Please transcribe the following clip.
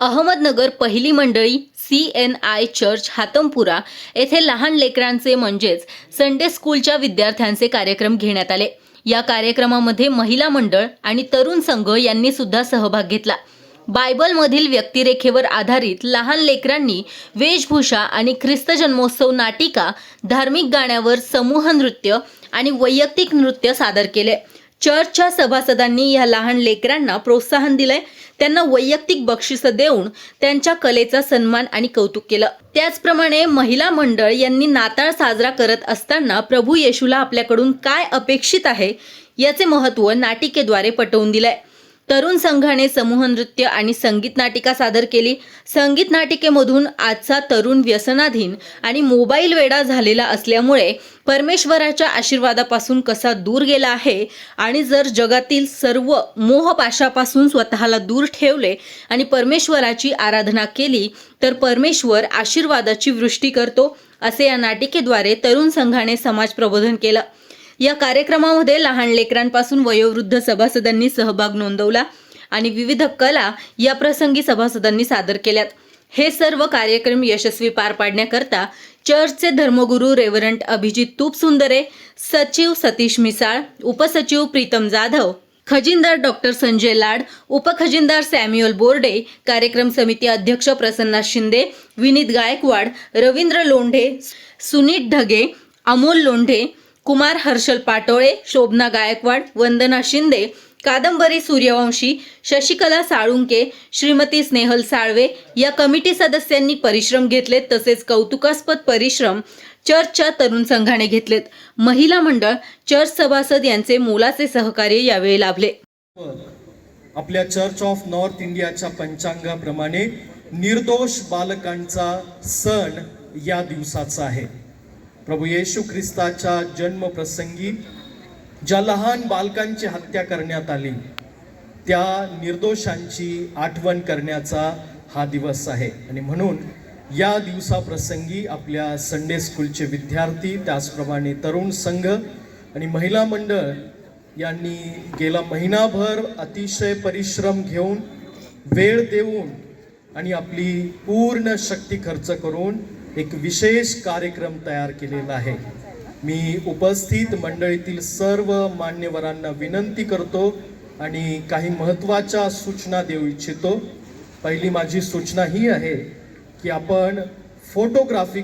अहमदनगर पहिली मंडळी C N I church Hatampura येथे लहान लेकरांचे म्हणजेच संडे स्कूलच्या विद्यार्थ्यांचे कार्यक्रम घेण्यात आले. या कार्यक्रमामध्ये महिला मंडळ आणि तरुण संघ यांनी सुद्धा सहभाग घेतला. बायबलमधील व्यक्तिरेखेवर आधारित लहान लेकरांनी वेशभूषा आणि ख्रिस्त जन्मोत्सव नाटिका धार्मिक गाण्यावर समूह नृत्य आणि वैयक्तिक नृत्य सादर केले. चर्चच्या सभासदांनी या लहान लेकरांना प्रोत्साहन दिलंय. त्यांना वैयक्तिक बक्षिसं देऊन त्यांच्या कलेचा सन्मान आणि कौतुक केलं. त्याचप्रमाणे महिला मंडळ यांनी नाताळ साजरा करत असताना प्रभू येशूला आपल्याकडून काय अपेक्षित आहे याचे महत्त्व नाटिकेद्वारे पटवून दिलंय. तरुण संघाने समूह नृत्य आणि संगीत नाटिका सादर केली. संगीत नाटिकेमधून आजचा तरुण व्यसनाधीन आणि मोबाईल वेडा झालेला असल्यामुळे परमेश्वराच्या आशीर्वादापासून कसा दूर गेला आहे आणि जर जगातील सर्व मोहपाशापासून स्वतःला दूर ठेवले आणि परमेश्वराची आराधना केली तर परमेश्वर आशीर्वादाची वृष्टी करतो असे या नाटिकेद्वारे तरुण संघाने समाज प्रबोधन केलं. या कार्यक्रमामध्ये लहान लेकरांपासून वयोवृद्ध सभासदांनी सहभाग नोंदवला आणि विविध कला या प्रसंगी सभासदांनी सादर केल्यात. हे सर्व कार्यक्रम यशस्वी पार पाडण्याकरता चर्चचे धर्मगुरू रेव्हरंट अभिजित तुपसुंदरे सचिव सतीश मिसाळ उपसचिव प्रीतम जाधव खजिनदार डॉक्टर संजय लाड उपखजिनदार सॅम्युअल बोर्डे कार्यक्रम समिती अध्यक्ष प्रसन्ना शिंदे विनीत गायकवाड रवींद्र लोंढे सुनीत ढगे अमोल लोंढे कुमार हर्षल पाटोळे शोभना गायकवाड वंदना शिंदे कादंबरी सूर्यवंशी शशिकला साळुंके श्रीमती स्नेहल साळवे या कमिटी सदस्यांनी परिश्रम घेतलेत तसेच कौतुकास्पद परिश्रम चर्चच्या तरुण संघाने घेतलेत. महिला मंडळ चर्च सभासद यांचे मोलाचे सहकार्य यावेळी लाभले. आपल्या चर्च ऑफ नॉर्थ इंडियाच्या पंचांगाप्रमाणे निर्दोष बालकांचा सण या दिवसाचा आहे. प्रभू येशू ख्रिस्ताच्या जन्मप्रसंगी ज्या लहान बालकांची हत्या करण्यात आली त्या निर्दोषांची आठवण करण्याचा हा दिवस आहे. आणि म्हणून या दिवसाप्रसंगी आपल्या संडे स्कूलचे विद्यार्थी त्याचप्रमाणे तरुण संघ आणि महिला मंडळ यांनी गेला महिनाभर अतिशय परिश्रम घेऊन वेळ देऊन आणि आपली पूर्ण शक्ती खर्च करून एक विशेष कार्यक्रम तयार केलेला आहे. मी उपस्थित मंडळीतील सर्व मान्यवरांना विनंती करतो आणि काही महत्त्वाच्या सूचना देऊ इच्छितो. पहिली माझी सूचना ही आहे की आपण फोटोग्राफी